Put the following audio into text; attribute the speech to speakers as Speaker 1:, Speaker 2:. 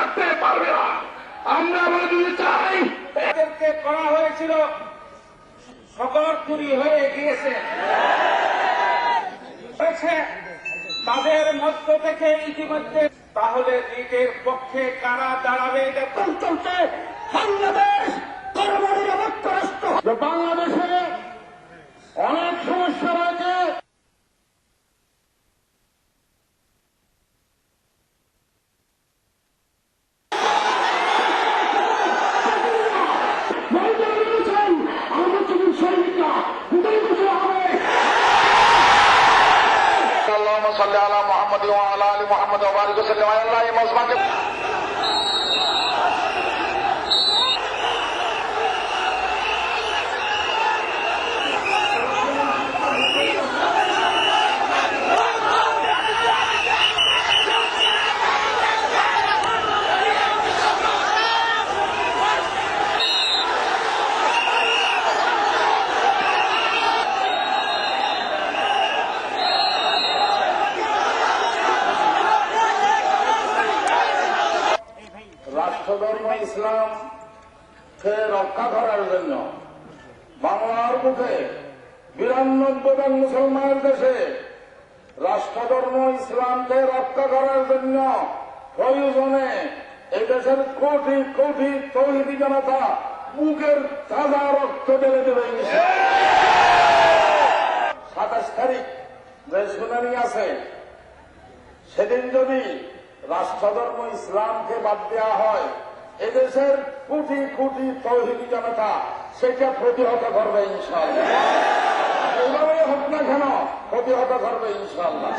Speaker 1: থাকতে
Speaker 2: চুরি হয়ে গিয়েছে। তাদের মধ্য থেকে ইতিমধ্যে তাহলে নিজের পক্ষে কারা দাঁড়াবে? চলছে বাংলাদেশ।
Speaker 1: اللهم صل على محمد وعلى آل محمد وبارك وسلم على الله مصباح রাষ্ট্রধর্ম ইসলামকে রক্ষা করার জন্য বাংলার মুখে বিরানব্বই ভাগ মুসলমানের দেশে রাষ্ট্রধর্ম ইসলামকে রক্ষা করার জন্য প্রয়োজনে এদেশের কোটি কোটি তৈরি জনতা বুকের তাজা রক্ত ঢেলে দেবে সাতাশ তারিখ, যে শুনানি আছে, সেদিন যদি রাষ্ট্রধর্ম ইসলামকে বাদ দেওয়া হয়। এদেশের কোটি কোটি তৌহিদি জনতা সেটা প্রতিহত করবে ইনশাল্লাহ এভাবে হোক না কেন, প্রতিহত করবে ইনশাল্লাহ